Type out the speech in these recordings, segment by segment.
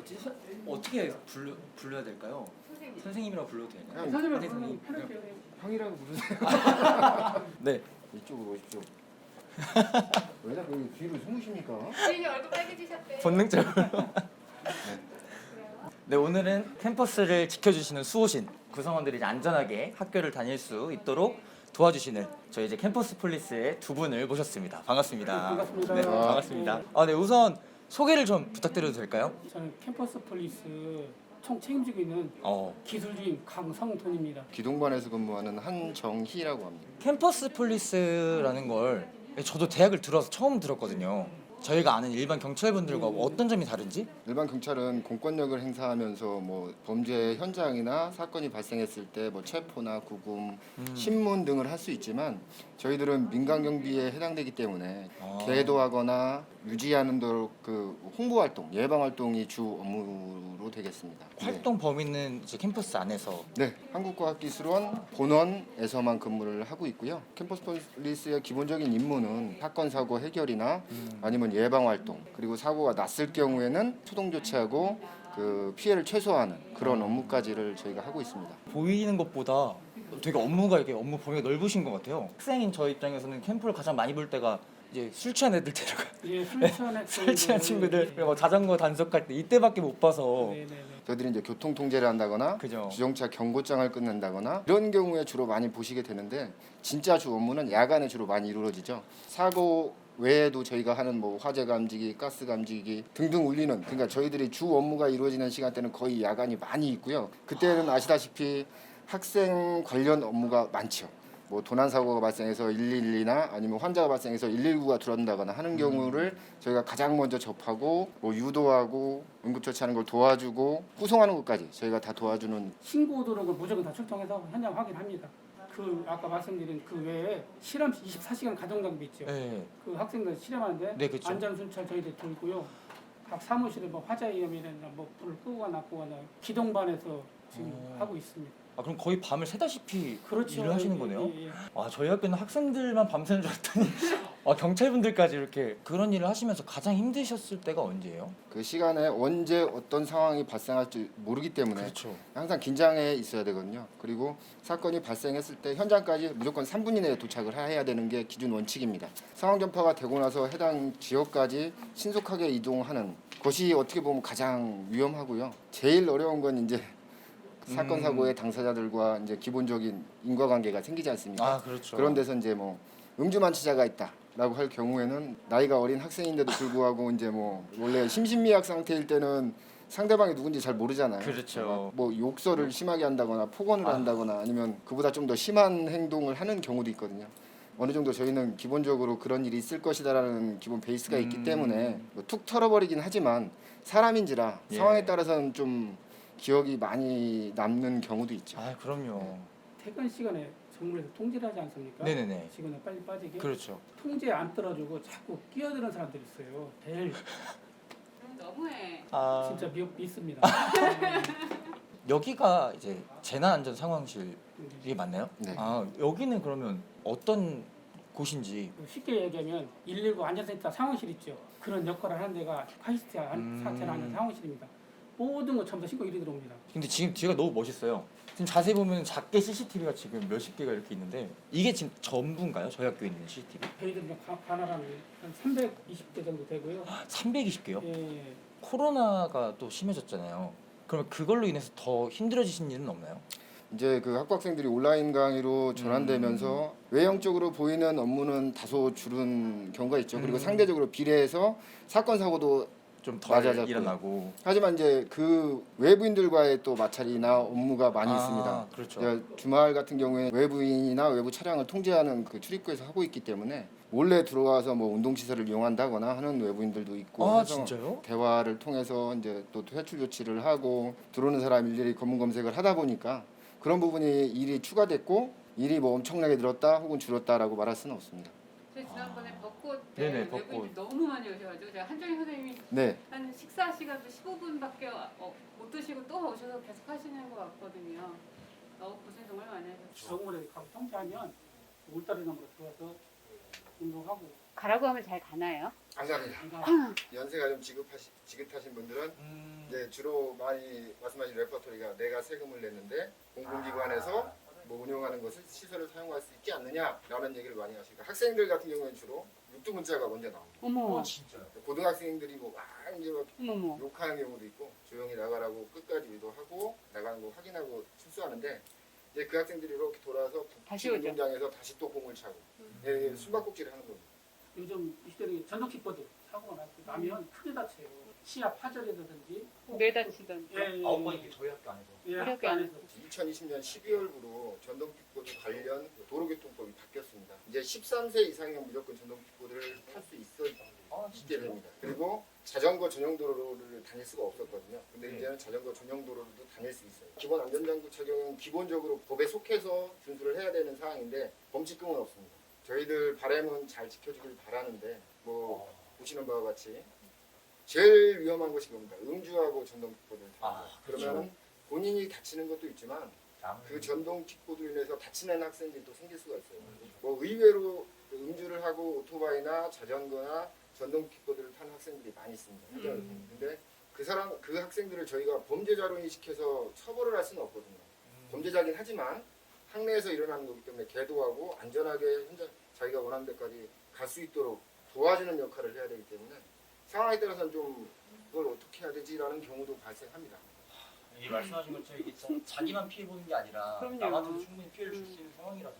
뭐지? 선- 어떻게 불러 불러야 될까요? 선생님. 선생님이라고 불러도 되나요? 그냥 선생님 선생님. 편할게요. 형이라고 부르세요. 네. 이쪽으로 오십시오. 왜 자꾸 여기 뒤로 숨으십니까? 주인이 얼굴 빨개지셨대. 본능적으로. 네 오늘은 캠퍼스를 지켜주시는 수호신 구성원들이 이제 안전하게 학교를 다닐 수 있도록 도와주시는 저희 이제 캠퍼스 폴리스의 두 분을 모셨습니다. 반갑습니다. 반갑습니다. 네, 반갑습니다. 아, 네 우선 소개를 좀 부탁드려도 될까요? 저는 캠퍼스 폴리스 총 책임지고 있는 어, 기술주임 강성돈입니다. 기동반에서 근무하는 한정희라고 합니다. 캠퍼스 폴리스라는 걸 저도 대학을 들어서 처음 들었거든요. 저희가 아는 일반 경찰분들과 어떤 점이 다른지? 일반 경찰은 공권력을 행사하면서 뭐 범죄 현장이나 사건이 발생했을 때 뭐 체포나 구금, 신문 등을 할 수 있지만 저희들은 민간 경비에 해당되기 때문에 아. 계도하거나 유지하는 그 홍보 활동, 예방 활동이 주 업무로 되겠습니다. 네. 활동 범위는 이제 캠퍼스 안에서 네, 한국과학기술원 본원에서만 근무를 하고 있고요. 캠퍼스 폴리스의 기본적인 임무는 사건 사고 해결이나 아니면 예방 활동 그리고 사고가 났을 경우에는 초동 조치하고 그 피해를 최소화하는 그런 업무까지를 저희가 하고 있습니다. 보이는 것보다 되게 업무가 이렇게 업무 범위가 넓으신 것 같아요. 학생인 저 입장에서는 캠프를 가장 많이 볼 때가 이제 술 취한 애들 데려가 예, 술 취한. 술 취한 친구들 그리고 뭐 자전거 단속할 때 이때밖에 못 봐서 네네네. 저희들이 이제 교통 통제를 한다거나 그죠. 주정차 경고장을 끊는다거나 이런 경우에 주로 많이 보시게 되는데 진짜 주 업무는 야간에 주로 많이 이루어지죠. 사고 외에도 저희가 하는 뭐 화재 감지기, 가스 감지기 등등 울리는 그러니까 저희들이 주 업무가 이루어지는 시간대는 거의 야간이 많이 있고요. 그때는 아시다시피 학생 관련 업무가 많죠. 뭐 도난 사고가 발생해서 112나 아니면 환자가 발생해서 119가 들어온다거나 하는 경우를 저희가 가장 먼저 접하고 뭐 유도하고 응급 처치하는 걸 도와주고 후송하는 것까지 저희가 다 도와주는 신고 도록을 무조건 다 출동해서 현장 확인합니다. 그 아까 말씀드린 그 외에 실험 24시간 가정 장비 있죠. 네. 그 학생들 실험하는데 네, 그쵸. 안전 순찰 저희들 돌고요. 각 사무실에 뭐 화재 위험이나 뭐 불을 끄거나 끄거나 기동반에서 지금 어. 하고 있습니다. 아 그럼 거의 밤을 새다시피 그렇죠. 일을 하시는 예, 거네요? 예, 예. 아 저희 학교는 학생들만 밤새는 줄 알았더니 아 경찰분들까지 이렇게 그런 일을 하시면서 가장 힘드셨을 때가 언제예요? 그 시간에 언제 어떤 상황이 발생할지 모르기 때문에 그렇죠. 항상 긴장해 있어야 되거든요. 그리고 사건이 발생했을 때 현장까지 무조건 3분 이내에 도착을 해야 되는 게 기준 원칙입니다. 상황 전파가 되고 나서 해당 지역까지 신속하게 이동하는 것이 어떻게 보면 가장 위험하고요. 제일 어려운 건 이제 사건 음. 사고의 당사자들과 이제 기본적인 인과관계가 생기지 않습니까? 아 그렇죠. 그런 데서 이제 뭐 음주 만취자가 있다라고 할 경우에는 나이가 어린 학생인데도 불구하고 이제 뭐 원래 심신미약 상태일 때는 상대방이 누군지 잘 모르잖아요. 그렇죠. 뭐 욕설을 심하게 한다거나 폭언을 아. 한다거나 아니면 그보다 좀 더 심한 행동을 하는 경우도 있거든요. 어느 정도 저희는 기본적으로 그런 일이 있을 것이다라는 기본 베이스가 있기 음. 때문에 뭐툭 털어버리긴 하지만 사람인지라 예. 상황에 따라서는 좀 기억이 많이 남는 경우도 있죠. 아 그럼요. 퇴근 시간에 정부에서 통제를 하지 않습니까? 네 네네. 직원을 빨리 빠지게 그렇죠. 통제 안 떨어주고 자꾸 끼어드는 사람들이 있어요. 제일 너무해. 아 진짜 미, 믿습니다. 여기가 이제 재난안전 상황실이 맞나요? 네. 아 여기는 그러면 어떤 곳인지 쉽게 얘기하면 119 안전센터 상황실 있죠. 그런 역할을 하는 데가 카이스트 음. 사태를 하는 상황실입니다. 모든 거 전부 다 신고 이리 들어옵니다. 근데 지금 뒤가 너무 멋있어요. 지금 자세히 보면 작게 CCTV가 지금 몇십 개가 이렇게 있는데 이게 지금 전부인가요? 저희 학교에 있는 CCTV? 저희들 가나라는 한 320대 정도 되고요. 320개요? 예, 코로나가 또 심해졌잖아요. 그러면 그걸로 인해서 더 힘들어지신 일은 없나요? 이제 그 학부 학생들이 온라인 강의로 전환되면서 외형적으로 보이는 업무는 다소 줄은 경우가 있죠. 그리고 음. 상대적으로 비례해서 사건 사고도 좀덜 맞아요. 일어나고 하지만 이제 그 외부인들과의 또 마찰이나 업무가 많이 아, 있습니다. 그렇죠. 주말 같은 경우에 외부인이나 외부 차량을 통제하는 그 출입구에서 하고 있기 때문에 몰래 들어와서 뭐 운동 시설을 이용한다거나 하는 외부인들도 있고 아 해서 진짜요? 대화를 통해서 이제 또 퇴출 조치를 하고 들어오는 사람 일일이 검문 검색을 하다 보니까 그런 부분이 일이 추가됐고 일이 뭐 엄청나게 늘었다 혹은 줄었다라고 말할 수는 없습니다. 저희 지난번에 벚꽃 네네, 때 벚꽃. 외국인들 너무 많이 오셔가지고 제가 한정희 선생님이 네, 한 식사 시간도 15분밖에 어, 못 드시고 또 오셔서 계속 하시는 것 같거든요. 너무 고생 정말 많이 하셨어요. 정원에 가고 통제하면 울타리 넘으로 들어와서 운동하고 가라고 하면 잘 가나요? 안 갑니다. 그러니까 연세가 좀 지급하시, 지긋하신 분들은 음, 이제 주로 많이 말씀하신 레퍼토리가 내가 세금을 냈는데 공공기관에서 뭐 운영하는 것을 시설을 사용할 수 있지 않느냐라는 얘기를 많이 하시니까 학생들 같은 경우에는 주로 육두 문자가 먼저 나옵니다. 어머, 진짜요? 고등학생들이 뭐막 이제 막 어머머. 욕하는 경우도 있고 조용히 나가라고 끝까지 유도하고 나가는 거 확인하고 출소하는데 이제 그 학생들이 이렇게 돌아서 다시 오죠. 운동장에서 다시 또 공을 차고 예, 예, 숨바꼭질을 하는 겁니다. 요즘 이 시대는 전동 킥보드 사고가 나면 크게 다쳐요. 시야 파절이라든지 뇌 다치던. 예, 예, 아홉 번이 저희 학교 안에서. 예, 이렇게 학교 안 안에서 2020년 12월부로 전동킥보드 관련 도로교통법이 바뀌었습니다. 이제 13세 이상이면 무조건 전동킥보드를 탈 수 있어 아, 됩니다. 그리고 자전거 전용 도로를 다닐 수가 없었거든요. 근데 네. 이제는 자전거 전용 도로로도 다닐 수 있어요. 기본 안전장구 착용은 기본적으로 법에 속해서 준수를 해야 되는 사항인데 범칙금은 없습니다. 저희들 바람은 잘 지켜주길 바라는데 뭐 보시는 바와 같이 제일 위험한 것이 겁니다. 음주하고 전동킥보드를 타는 아, 거. 그렇죠. 그러면 본인이 다치는 것도 있지만 그 전동 킥보드로 인해서 다치는 학생들이 또 생길 수가 있어요. 뭐 의외로 그 음주를 하고 오토바이나 자전거나 전동 킥보드를 타는 학생들이 많이 있습니다. 음. 근데 그 사람 그 학생들을 저희가 범죄자로 인식해서 처벌을 할 수는 없거든요. 범죄자긴 하지만 학내에서 일어나는 거기 때문에 계도하고 안전하게 현장 자기가 원하는 데까지 갈 수 있도록 도와주는 역할을 해야 되기 때문에 상황에 따라서는 좀 그걸 어떻게 해야 되지라는 경우도 발생합니다. 이 말씀하신 것처럼 이게 자- 자기만 피해 보는 게 아니라 그럼요. 남한테도 충분히 피해를 줄 수 있는 상황이라서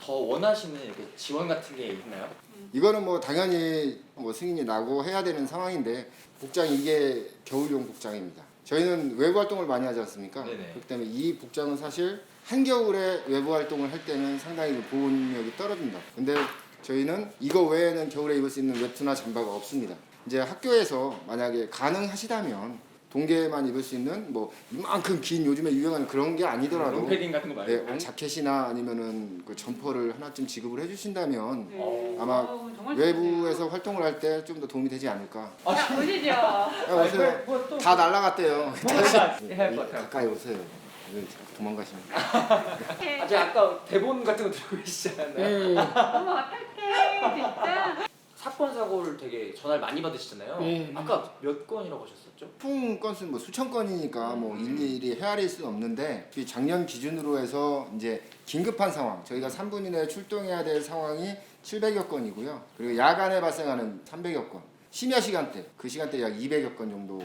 더 원하시는 이렇게 지원 같은 게 있나요? 이거는 뭐 당연히 뭐 승인이 나고 해야 되는 상황인데 복장 이게 겨울용 복장입니다. 저희는 외부 활동을 많이 하지 않습니까? 네네. 그렇기 때문에 이 복장은 사실 한겨울에 외부 활동을 할 때는 상당히 그 보온력이 떨어집니다. 근데 저희는 이거 외에는 겨울에 입을 수 있는 외투나 잠바가 없습니다. 이제 학교에서 만약에 가능하시다면 동계에만 입을 수 있는 뭐 이만큼 긴 요즘에 유행하는 그런 게 아니더라도 롱패딩 같은 거 말고. 네, 자켓이나 아니면은 그 점퍼를 하나쯤 지급을 해주신다면 네. 아마 어우, 정말 외부에서 활동을 할 때 좀 더 도움이 되지 않을까. 아, 좋네요. 자, 보시죠. 야, 오세요. 다 날라갔대요. 해야 할것 같아요. 가까이 오세요. 왜 자꾸 도망가시면. 아, 제가 아까 대본 같은 거 들고? 예, 예. 어머, 어떡해. 진짜. 사건 사고를 되게 전화를 많이 받으시잖아요. 네, 아까 몇 건이라고 하셨었죠? 총 건수 뭐 수천 건이니까 뭐 일일이 헤아릴 수는 없는데 이 작년 기준으로 해서 이제 긴급한 상황 저희가 3분 이내에 출동해야 될 상황이 700여 건이고요. 그리고 야간에 발생하는 300여 건. 심야 시간대 그 시간대 약 200여 건 정도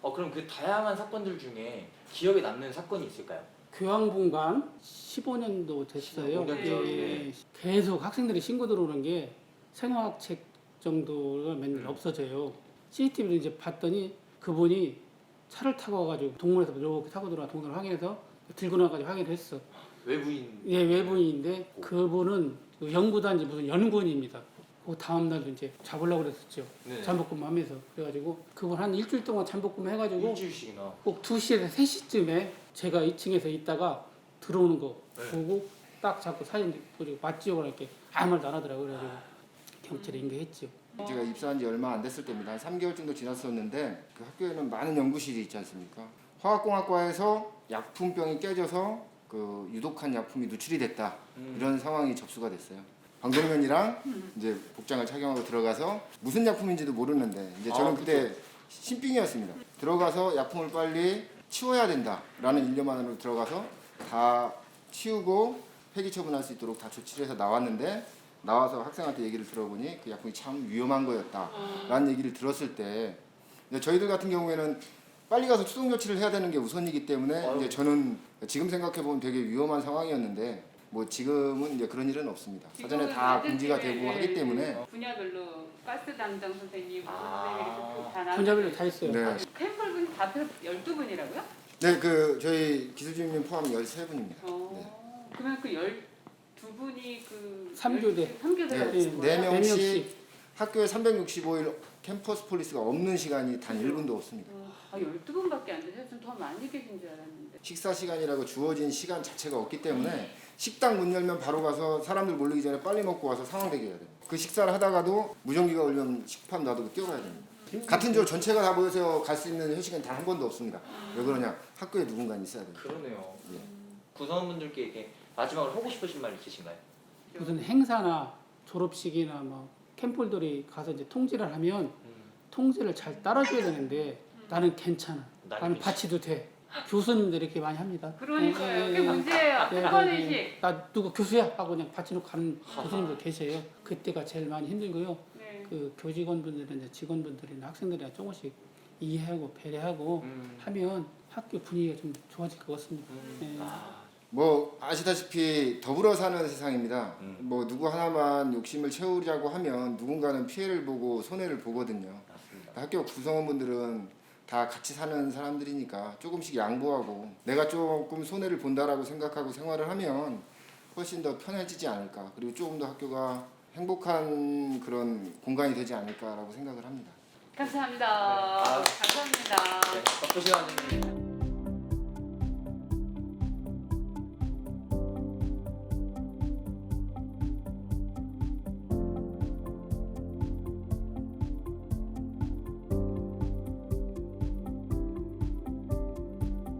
어 그럼 그 다양한 사건들 중에 기억에 남는 사건이 있을까요? 교황분관 15년도 됐어요. 15년 예, 전, 예. 계속 학생들이 신고 들어오는 게 생화학책 정도가 맨날 음. 없어져요. CCTV를 이제 봤더니 그분이 차를 타고 와가지고 동물에서 이렇게 타고 들어와 동물을 확인해서 들고 나가지고 확인을 했어. 외부인 예, 외부인인데 그분은 그 연구단지 무슨 연구원입니다. 그 다음 날도 이제 잡으려고 그랬었죠. 네. 잠복근무 하면서 그래가지고 그분 한 일주일 동안 잠복근무 해가지고 일주일씩이나 꼭 2시에서 3시쯤에 제가 2층에서 있다가 들어오는 거 네. 보고 딱 잡고 사진 보고 맞지요? 이렇게 아무 말도 안 하더라고요. 그래가지고 경찰에 인계했죠. 제가 입사한 지 얼마 안 됐을 때입니다. 한 3개월 정도 지났었는데 그 학교에는 많은 연구실이 있지 않습니까? 화학공학과에서 약품병이 깨져서 그 유독한 약품이 누출이 됐다. 음. 이런 상황이 접수가 됐어요. 방독면이랑 이제 복장을 착용하고 들어가서 무슨 약품인지도 모르는데 이제 저는 아, 그때 신빙이었습니다. 들어가서 약품을 빨리 치워야 된다라는 일념만으로 들어가서 다 치우고 폐기 처분할 수 있도록 다 조치를 해서 나왔는데 나와서 학생한테 얘기를 들어보니 그 약품이 참 위험한 거였다라는 얘기를 들었을 때 저희들 같은 경우에는 빨리 가서 추동 조치를 해야 되는 게 우선이기 때문에. 이제 저는 지금 생각해 보면 되게 위험한 상황이었는데 뭐 지금은 이제 그런 일은 없습니다. 사전에 다 지금, 되고 예, 하기 때문에 분야별로 가스 담당 선생님, 뭐 아. 선생님 다 나눠. 분야별로 다 있어요. 네. 템플 분이 다 12분이라고요? 네, 그 저희 기술주임님 포함 13분입니다. 어. 그러면 그 12분이 그 삼교대. 3교대가 네, 예, 네 명씩 명씩. 학교에 365일 캠퍼스 폴리스가 없는 시간이 단 1분도 없습니다. 아, 12분밖에 안 되세요? 좀 더 많이 계신 줄 알았는데. 식사 시간이라고 주어진 시간 자체가 없기 때문에 식당 문 열면 바로 가서 사람들 몰리기 전에 빨리 먹고 와서 상황 대기 해야 돼요. 그 식사를 하다가도 무전기가 울리면 식판 놔두고 뛰어가야 됩니다. 같은 조 전체가 다 모여서 갈 수 있는 회식은 단 한 번도 없습니다. 왜 그러냐? 학교에 누군가 있어야 돼요. 그러네요. 예. 구성원분들께 이렇게 마지막으로 하고 싶으신 말 있으신가요? 무슨 행사나 졸업식이나 뭐 캠폴들이 가서 이제 통제를 하면 통제를 잘 따라줘야 되는데 나는 괜찮아. 나는 나는 바치도 돼. 교수님들이 이렇게 많이 합니다. 그러니까요. 예, 예, 그게 예. 문제예요. 네, 학원 네, 의식. 네. 나 누구 교수야 하고 그냥 바치놓고 가는 교수님도 계세요. 그때가 제일 많이 힘들고요. 네. 그 교직원분들이나 이제 직원분들이나 학생들이나 조금씩 이해하고 배려하고 음. 하면 학교 분위기가 좀 좋아질 것 같습니다. 네. 뭐 아시다시피 더불어 사는 세상입니다. 음. 뭐 누구 하나만 욕심을 채우려고 하면 누군가는 피해를 보고 손해를 보거든요. 학교 구성원분들은 다 같이 사는 사람들이니까 조금씩 양보하고 내가 조금 손해를 본다라고 생각하고 생활을 하면 훨씬 더 편해지지 않을까. 그리고 조금 더 학교가 행복한 그런 공간이 되지 않을까라고 생각을 합니다. 감사합니다. 네. 아. 감사합니다. 네, 시간입니다.